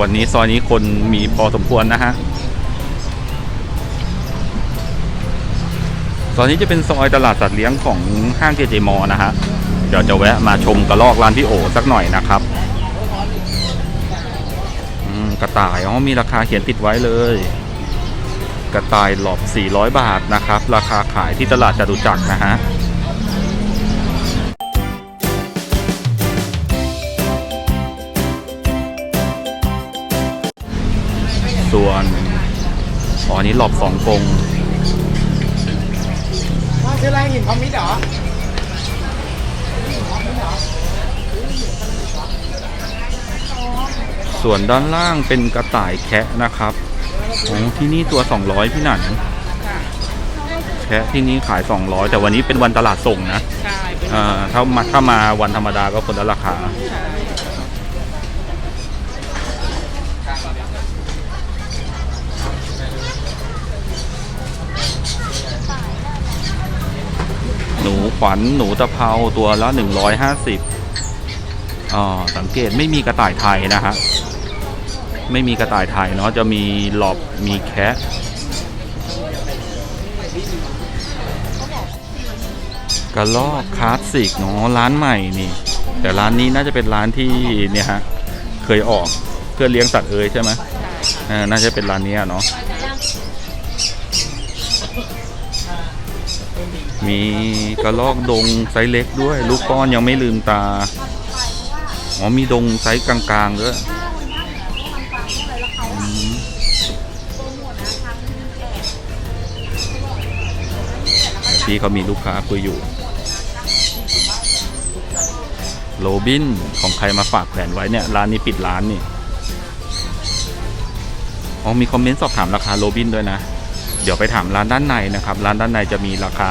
วันนี้ซอยนี้คนมีพอสมควรนะฮะซอยนี้จะเป็นซอยตลาดสัตว์เลี้ยงของห้างเจเจมอนะฮะเดี๋ยวจะแวะมาชมกระลอกร้านพี่โอสักหน่อยนะครับกระต่ายอ๋อมีราคาเขียนติดไว้เลย กระต่ายหลอบ 400 บาทนะครับ ราคาขายที่ตลาดจตุจักรนะฮะ ส่วนอ๋ออันนี้หลอบสองกงว่าชื่ออะไรหินพอมิดเหรอส่วนด้านล่างเป็นกระต่ายแคะนะครับโอ้ที่นี่ตัว 200 พี่หนันแคะที่นี่ขาย 200 แต่วันนี้เป็นวันตลาดส่งนะใช่เป็นอ่าถ้ามาถ้ามาวันธรรมดาก็คนละราคา ใช่ หนู ขวัญหนูตะเภาตัวละ 150อ่าสังเกตไม่มีกระต่ายไทยนะฮะ ไม่มีกระต่ายไทยเนาะจะมีหลอบมีแคะกระลอกคลาสสิกเนาะร้านใหม่นี่ แต่ร้านนี้น่าจะเป็นร้านที่เนี่ยฮะ เคยออกเพื่อเลี้ยงสัตว์เอ่ยใช่ไหมน่าจะเป็นร้านเนี้ยเนาะ มีกระลอกดงไซส์เล็กด้วย ลูกป้อนยังไม่ลืมตา อ๋อมีดงไซส์กลางๆด้วยอืมพี่เขามีลูกค้าคุยอยู่ โรบินของใครมาฝากแผนไว้เนี่ย ร้านนี้ปิดร้านนี่ อ๋อมีคอมเมนต์สอบถามราคาโรบินด้วยนะ เดี๋ยวไปถามร้านด้านในนะครับ ร้านด้านในจะมีราคา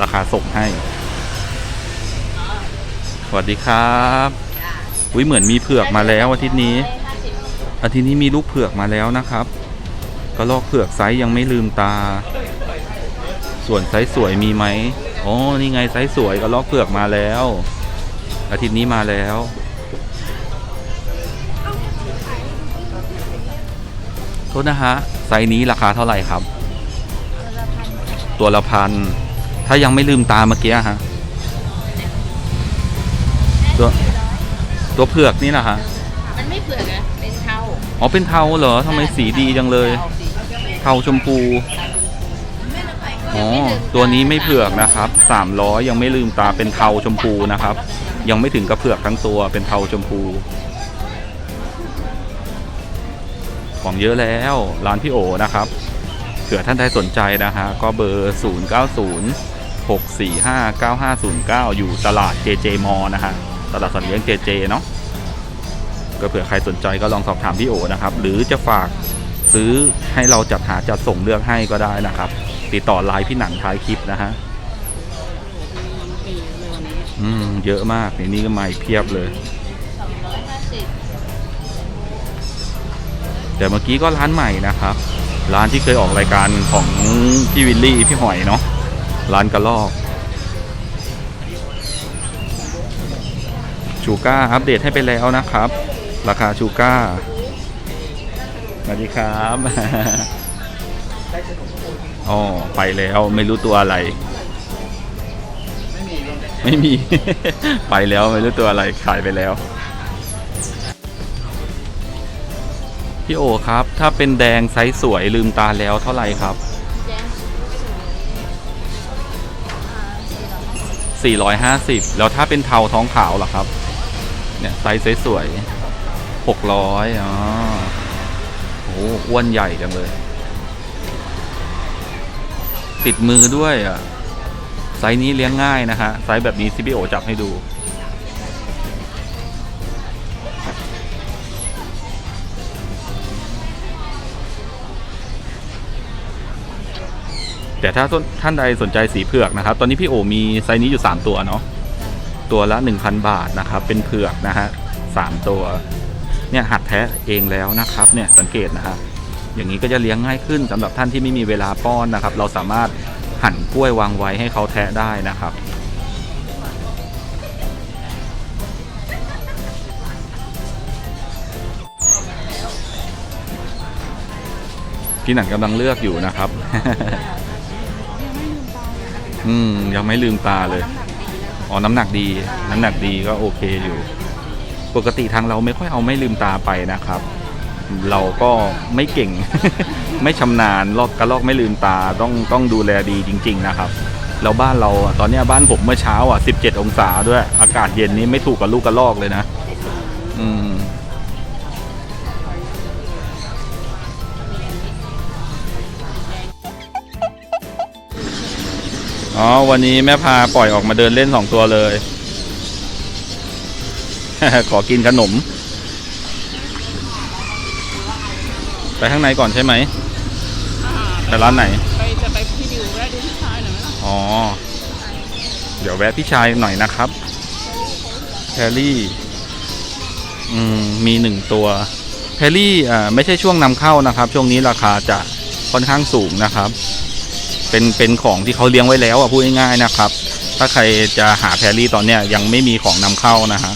ราคาส่งให้ สวัสดีครับวิเหมือนมีเผือกมาแล้วอาทิตย์นี้ อาทิตย์นี้มีลูกเผือกมาแล้วนะครับกระลอกเผือกไซส์ยังไม่ลืมตา ส่วนไซส์สวยมีไหมอ๋อนี่ไงไซส์สวยกระลอกเผือกมาแล้ว อาทิตย์นี้มาแล้วโทษนะฮะไซส์นี้ราคาเท่าไหร่ครับ ตัวละพัน ถ้ายังไม่ลืมตาเมื่อกี้ฮะ ตัว ตัวเผือกนี่นะฮะ มันไม่เผือกนะเป็นเทาอ๋อ เป็นเทาเหรอทำไมสีดีจังเลย เทาชมพู อ๋อ ตัวนี้ไม่เผือกนะครับสามร้อยยังไม่ลืมตาเป็นเทาชมพูนะครับ ยังไม่ถึงกระเผือกทั้งตัวเป็นเทาชมพู ของเยอะแล้วร้านพี่โอนะครับ เผื่อท่านใดสนใจนะฮะ ก็เบอร์ 0 9 0 6 4 5 9 5 0 9 อยู่ตลาด JJ m นะฮะ ตลาดสัตว์เลี้ยง JJ เนาะก็เผื่อใครสนใจก็ลองสอบถามพี่โอนะครับ หรือจะฝากซื้อให้เราจัดหาจัดส่งเลือกให้ก็ได้นะครับ ติดต่อไลน์พี่หนันท้ายคลิปนะฮะอืมเยอะมากในนี้ก็มาอีกเพียบเลยสองร้อยห้าสิบแต่เมื่อกี้ก็ร้านใหม่นะครับ ร้านที่เคยออกรายการของพี่วิลลี่พี่หอยเนาะร้านกระลอกชูก้าอัปเดตให้ไปแล้วนะครับ ราคาชูก้าสวัสดีครับอ๋อไปแล้วไม่รู้ตัวอะไร ไม่มี ไปแล้วไม่รู้ตัวอะไรขายไปแล้ว พี่โอครับ ถ้าเป็นแดงไซส์สวยลืมตาแล้วเท่าไหร่ครับแจ้ง450 แล้วถ้าเป็นเทาท้องขาวล่ะครับ เนี่ยไซส์สวยๆ600อ๋อโอ้อ้วนใหญ่จังเลย ติดมือด้วยอะ ไซส์นี้เลี้ยงง่ายนะฮะ ไซส์แบบนี้ซิพี่โอจับให้ดู แต่ถ้าท่านใดสนใจสีเผือกนะครับ ตอนนี้พี่โอมีไซส์นี้อยู่ 3 ตัวเนาะตัวละ 1,000 บาทนะครับ เป็นเผือกนะฮะสามตัว เนี่ยหัดแทะเองแล้วนะครับ เนี่ยสังเกตนะครับอย่างนี้ก็จะเลี้ยงง่ายขึ้นสำหรับท่านที่ไม่มีเวลาป้อนนะครับ เราสามารถหั่นกล้วยวางไว้ให้เขาแทะได้นะครับ พี่หนันกำลังเลือกอยู่นะครับ อืมยังไม่ลืมตาเลยอ๋อ น้ำหนักดี น้ำหนักดีก็โอเคอยู่ ปกติทางเราไม่ค่อยเอาไม่ลืมตาไปนะครับ เราก็ไม่เก่ง ไม่ชำนาญลอกกระลอกไม่ลืมตาต้องต้องดูแลดีจริง ๆ นะครับแล้วบ้านเราอะตอนเนี้ยบ้านผมเมื่อเช้าอะ 17 องศาด้วย อากาศเย็นนี้ไม่ถูกกับลูกกระลอกเลยนะ อืม อ๋อ วันนี้แม่พาปล่อยออกมาเดินเล่นสองตัวเลย ขอกินขนม ไปข้างในก่อนใช่ไหม ไปร้านไหน ไปจะไปพี่ดิวแวะดูพี่ชายหน่อยไหมล่ะอ๋อ เดี๋ยวแวะพี่ชายหน่อยนะครับแพรรี่ อืม มีหนึ่งตัวแพรรี่ อ่า ไม่ใช่ช่วงนำเข้านะครับ ช่วงนี้ราคาจะค่อนข้างสูงนะครับ เป็นเป็นของที่เขาเลี้ยงไว้แล้วอะพูดง่ายๆนะครับ ถ้าใครจะหาแพรรี่ตอนเนี้ยยังไม่มีของนำเข้านะฮะ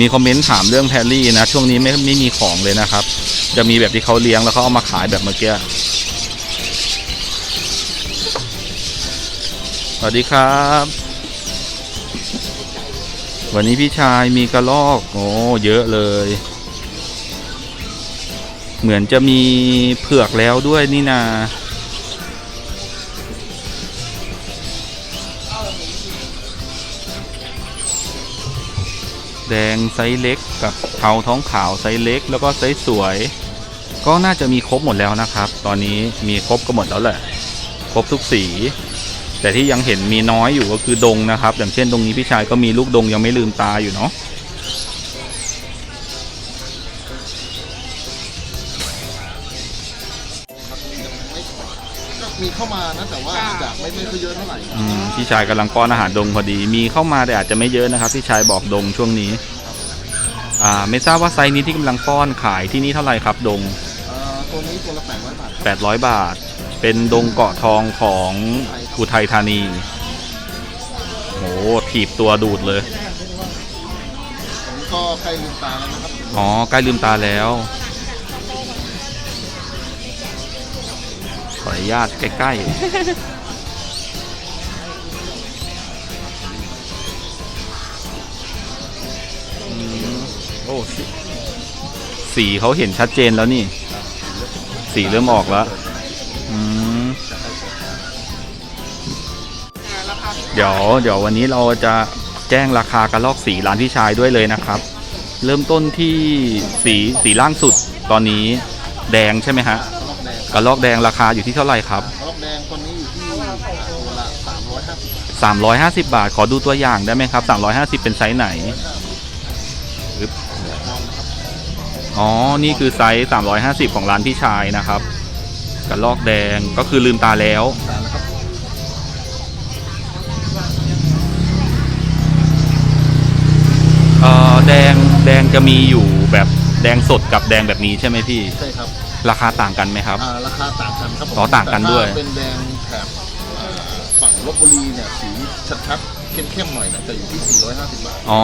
มีคอมเมนต์ถามเรื่องแพรรี่นะช่วงนี้ไม่ไม่มีของเลยนะครับ จะมีแบบที่เขาเลี้ยงแล้วเขาเอามาขายแบบเมื่อกี้สวัสดีครับ วันนี้พี่ชายมีกระลอกโอ้เยอะเลย เหมือนจะมีเผือกแล้วด้วยนี่นา แดงไซส์เล็ก กับเทาท้องขาวไซส์เล็ก แล้วก็ไซส์สวย ก็น่าจะมีครบหมดแล้วนะครับ ตอนนี้มีครบก็หมดแล้วแหละ ครบทุกสี แต่ที่ยังเห็นมีน้อยอยู่ก็คือดงนะครับ อย่างเช่นตรงนี้พี่ชายก็มีลูกดงยังไม่ลืมตาอยู่เนาะ มีเข้ามานะแต่ว่าอาจจะไม่ไม่ค่อยเยอะเท่าไหร่อืมพี่ชายกำลังป้อนอาหารดงพอดี มีเข้ามาแต่อาจจะไม่เยอะนะครับพี่ชายบอกดงช่วงนี้ อ่า ไม่ทราบว่าไซส์นี้ที่กำลังป้อนขายที่นี่เท่าไหร่ครับดง เอ่อตัวนี้ตัวละแปดร้อยบาทครับ800 บาท เป็นดงเกาะทองของอุทัยธานีโหถีบตัวดูดเลย ผมก็ใกล้ลืมตาแล้วนะครับอ๋อใกล้ลืมตาแล้ว ออนุญาตใกล้ๆอืมโอ้สีสีเขาเห็นชัดเจนแล้วนี่ สีเริ่มออกแล้วอืมเดี๋ยวเดี๋ยววันนี้เราจะแจ้งราคากระลอกสีร้านพี่ชายด้วยเลยนะครับ เริ่มต้นที่สีสีล่างสุดตอนนี้แดงใช่ไหมฮะ กระลอกแดงกระลอกแดงราคาอยู่ที่เท่าไหร่ครับกระลอกแดงตัวนี้อยู่ที่อ่าตัวละสามร้อยห้าสิบ350บาท ขอดูตัวอย่างได้ไหมครับ350เป็นไซส์ไหนอึ๊บอ๋อ นี่คือไซส์350ของร้านพี่ชายนะครับ กระลอกแดงก็คือลืมตาแล้วตานะครับเอ่อแดงแดงจะมีอยู่แบบแดงสดกับแดงแบบนี้ใช่ไหมพี่ ใช่ครับ ราคาต่างกันไหมครับ อ่าราคาต่างกันครับผมอ๋อต่างกันด้วยแต่ถ้าเป็นแดงแถบอ่าฝั่งลบบุรีเนี่ยสีชัดๆเข้มๆหน่อยนะจะอยู่ที่ 450 บาท อ๋อ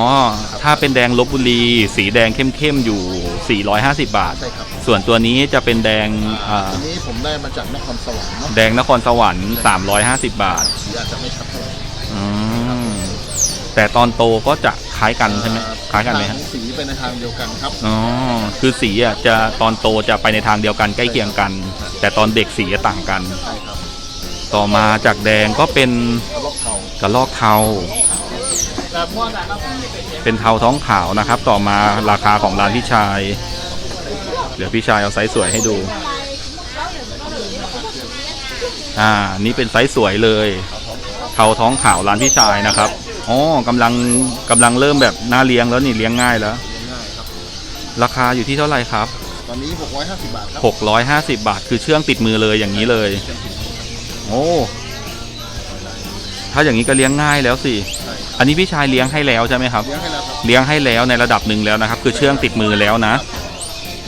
ถ้าเป็นแดงลบบุรี สีแดงเข้มๆ อยู่ 450 บาท ใช่ครับ ส่วนตัวนี้จะเป็นแดงอ่าอ่าอันนี้ผมได้มาจากนครสวรรค์เนาะแดงนครสวรรค์ 350 บาท สีอาจจะไม่ชัดเท่าไหร่อืมแต่ตอนโตก็จะค ล้ายกันใช่ไหมคล้ายกันไหมทฮะงสีไปในทางเดียวกันครับ อ๋อคือสีอะจะตอนโตจะไปในทางเดียวกันใกล้เคียงกัน แต่ตอนเด็กสีจะต่างกัน ใช่ครับต่อมาจากแดงก็เป็นกระลอกเทากระลอกเทาแต่พวกเป็นเทาท้องขาวนะครับ ต่อมาราคาของร้านพี่ชาย เดี๋ยวพี่ชายเอาไซส์สวยให้ดู อ่า นี่เป็นไซส์สวยเลย เทาท้องขาวร้านพี่ชายนะครับ อ๋อกำลังกำลังเริ่มแบบน่าเลี้ยงแล้วนี่เลี้ยงง่ายแล้วง่ายครับ ราคาอยู่ที่เท่าไหร่ครับ ตอนนี้ 650 บาทครับ650 บาท คือเชื่องติดมือเลยอย่างนี้เลยโอ้ ถ้าอย่างนี้ก็เลี้ยงง่ายแล้วสิ ใช่ครับอันนี้พี่ชายเลี้ยงให้แล้วใช่ไหมครับ เลี้ยงให้แล้วครับเลี้ยงให้แล้วในระดับหนึ่งแล้วนะครับ คือเชื่องติดมือแล้วนะ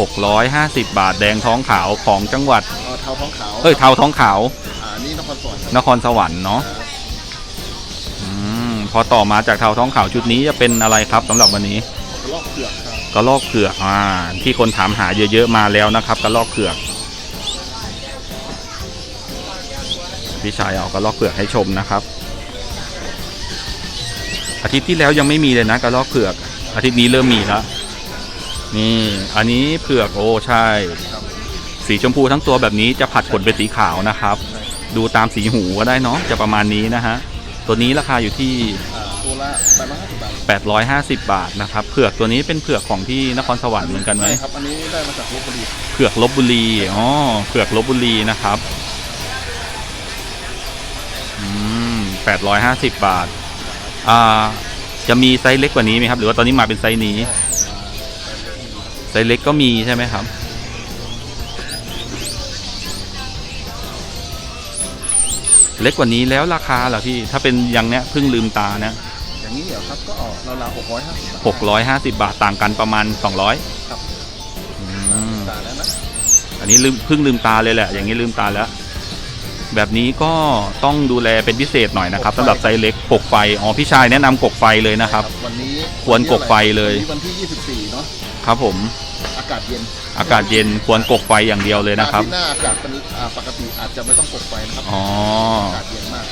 650 บาทแดงท้องขาวของจังหวัด เอ่อเทาท้องขาวเอ้ยเทาท้องขาว อ่านี่นครสวรรค์ครับนครสวรรค์เนาะอืม พอต่อมาจากเทาท้องขาวชุดนี้จะเป็นอะไรครับสำหรับวันนี้กระลอกเผือกครับกระลอกเผือกอ่าที่คนถามหาเยอะๆมาแล้วนะครับกระลอกเผือกพี่ชายเอากระลอกเผือกให้ชมนะครับ อาทิตย์ที่แล้วยังไม่มีเลยนะกระลอกเผือก อาทิตย์นี้เริ่มมีแล้วนี่อันนี้เผือกโอ้ใช่ สีชมพูทั้งตัวแบบนี้จะผัดขนเป็นสีขาวนะครับ ดูตามสีหูก็ได้เนาะจะประมาณนี้นะฮะ ตัวนี้ราคาอยู่ที่อ่าตัวละแปดร้อยห้าสิบบาท850 บาทนะครับเผือกตัวนี้เป็นเผือกของที่นครสวรรค์เหมือนกันไหมใช่ครับอันนี้ได้มาจากลบบุรีเผือกลบบุรีอ๋อเผือกลบบุรีนะครับอืม850 บาทอ่าจะมีไซส์เล็กกว่านี้ไหมครับ หรือว่าตอนนี้มาเป็นไซส์นี้ ไซส์เล็กก็มีใช่ไหมครับ เล็กกว่านี้แล้วราคาเหรอพี่ ถ้าเป็นอย่างเนี้ยเพิ่งลืมตานะอย่างนี้เหรอครับก็ออกราวๆหกร้อยห้าสิบบาทหกร้อยห้าสิบาทต่างกันประมาณสองร้อยครับอืมตาแล้วนะอันนี้ลืมเพิ่งลืมตาเลยแหละ อย่างนี้ลืมตาแล้ว แบบนี้ก็ต้องดูแลเป็นพิเศษหน่อยนะครับสำหรับไซส์เล็กกกไฟอ๋อพี่ชายแนะนำกกไฟเลยนะครับ วันนี้ควรกกไฟเลย วันนี้วันที่ยี่สิบสี่เนาะครับผมอากาศเย็นอากาศเย็นควรกกไฟอย่างเดียวเลยนะครับอาทิตย์หน้าอากาศเป็นอ่าปกติอาจจะไม่ต้องกกไฟนะครับอ๋อ อากาศเย็นมาก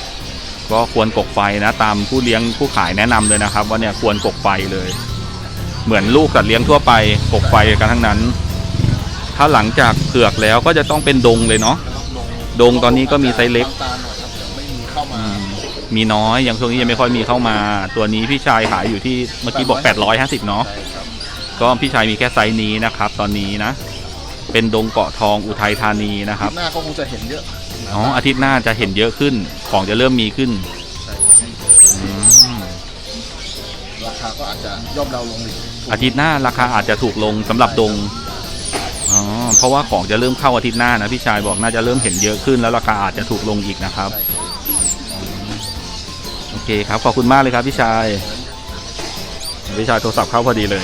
ก็ควรกกไฟนะตามผู้เลี้ยงผู้ขายแนะนำเลยนะครับ ว่าเนี่ยควรกกไฟเลย เหมือนลูกสัตว์เลี้ยงทั่วไปกกไฟกันทั้งนั้น ถ้าหลังจากเผือกแล้วก็จะต้องเป็นดงเลยเนาะดงตอนนี้ก็มีไซส์เล็กบางตาหน่อยครับเดี๋ยวไม่มีเข้ามาอืมมีน้อยอย่างช่วงนี้ยังไม่ค่อยมีเข้ามา ตัวนี้พี่ชายขายอยู่ที่เมื่อกี้บอก 850 เนาะ ใช่ครับ ก็พี่ชายมีแค่ไซส์นี้นะครับ ตอนนี้นะ เป็นดงเกาะทองอุทัยธานีนะคอารับทิตย์หน้าก็คงจะเห็นเยอะอ๋ออาทิตย์หน้าจะเห็นเยอะขึ้น ของจะเริ่มมีขึ้นใช่ครับอืมราคาก็อาจจะย่อมเดาลงอีกอาทิตย์หน้าราคาอาจจะถูกลงสำหรับดง อ๋อ เพราะว่าของจะเริ่มเข้าอาทิตย์หน้านะพี่ชายบอกน่าจะเริ่มเห็นเยอะขึ้น แล้วราคาอาจจะถูกลงอีกนะครับ ใช่ครับโอเคครับ ขอบคุณมากเลยครับพี่ชาย วิชาโทรศัพท์เข้าพอดีเลย